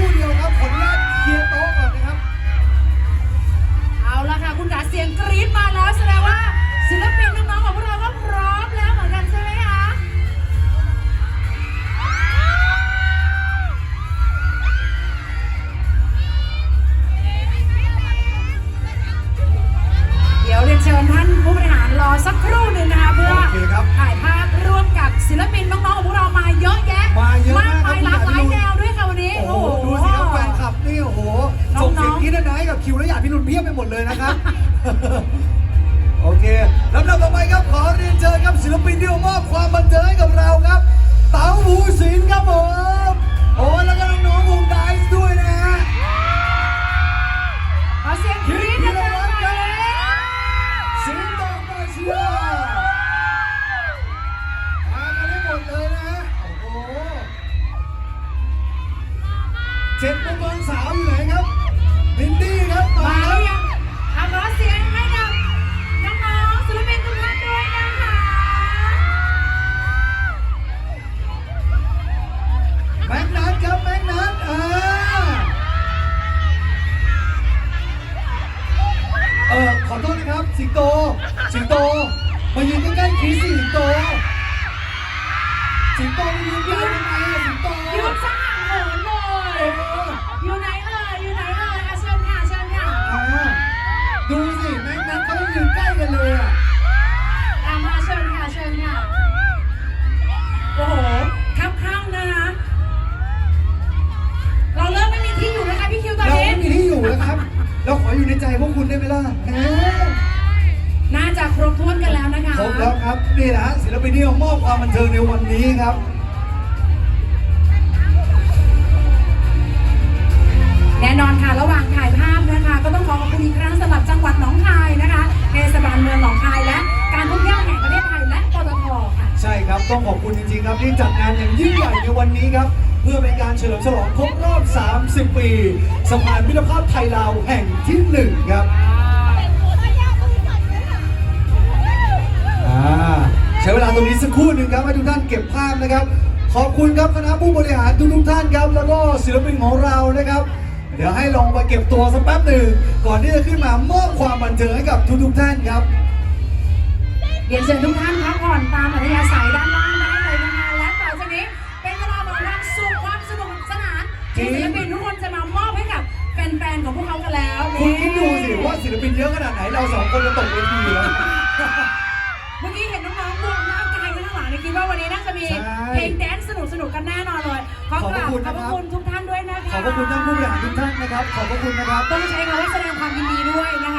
รู่เดียวครับขออนุญตเคลียร์โต๊ะก่อนนะครับ เอาละค่ะ คุณขาเสียงกรี๊ด มดเลยนะครับ โอเคลำดับต่อไปครับขอเรียนเชิญครับศิลปินที่มอบความบันเทิงให้กับเราครับ เต๋าหูศิลครับผมโอ้แล้วก็น้องๆวงไดซ์ด้วยนะฮะขอเสียงครี๊นะครับน่อยเสิงโตมาเชียมาได้หมดเลยนะโอ้โหเจ็บป็นบอลสาว ขอโทษนะครับ สิงโต สิงโต มายืนใกล้ๆคริสสิสิงโต สิงโตมายืนใกล้ทำไมสิงโต ยืนสร้างเหินเล ออยู่ในใจพวกคุณได้ไหมล่ะเอ๊ะน่าจะครบถ้วนกันแล้วนะคะครบแล้วครับนี่แหละฮะศิลปินที่มามอบความบันเทิงในวันนี้ครับ แน่นอนค่ะระหว่างถ่ายภาพนะคะ ก็ต้องขอขอบคุณอีกครั้งสำหรับจังหวัดหนองคายนะคะเทศบาลเมืองหนองคายและการท่องเที่ยวแห่งประเทศไทยและปตทค่ะ ใช่ครับต้องขอบคุณจริงๆครับที่จัดงานอย่างยิ่งใหญ่ในวันนี้ครับ เพื่อเป็นการเฉลิมฉลองครบรอบ 30 ปีสะพานมิตรภาพไทยลาวแห่งที่หนึ่งครับอ่าใช้เวลาตรงนี้สักครู่หนึ่งครับให้ทุกท่านเก็บภาพนะครับ ขอบคุณครับคณะผู้บริหารทุกๆท่านครับ แล้วก็ศิลปินของเรานะครับ เดี๋ยวให้ลองมาเก็บตัวสักแป๊บหนึ่งก่อนที่จะขึ้นมามอบความบันเทิงให้กับทุกๆท่านครับเรียนเชิญทุกท่านพักผ่อนตามอัธยาศัยด้านล่าง ฟนๆของพวกเขากันแล้วคุณคิดดูสิว่าศิลปินเยอะขนาดไหนเราสองคนจะตกเวทีแล้ว เมื่อกี้เห็นน้องๆบวมร่างกายกันข้างหลังเนี่ยคิดว่าวันนี้น่าจะมีใช่เพลงแดนซ์สนุกๆกันแน่นอนเลยขอกราบขอบพระคุณขอบนะพครับระคุณทุกท่านด้วยนะคะขอบพระคุณท่านผู้บริหารทุกท่านนะครับ ขอบพระคุณนะครับ ต้องใช้คำว่าแสดงความยินดีด้วยนะคะ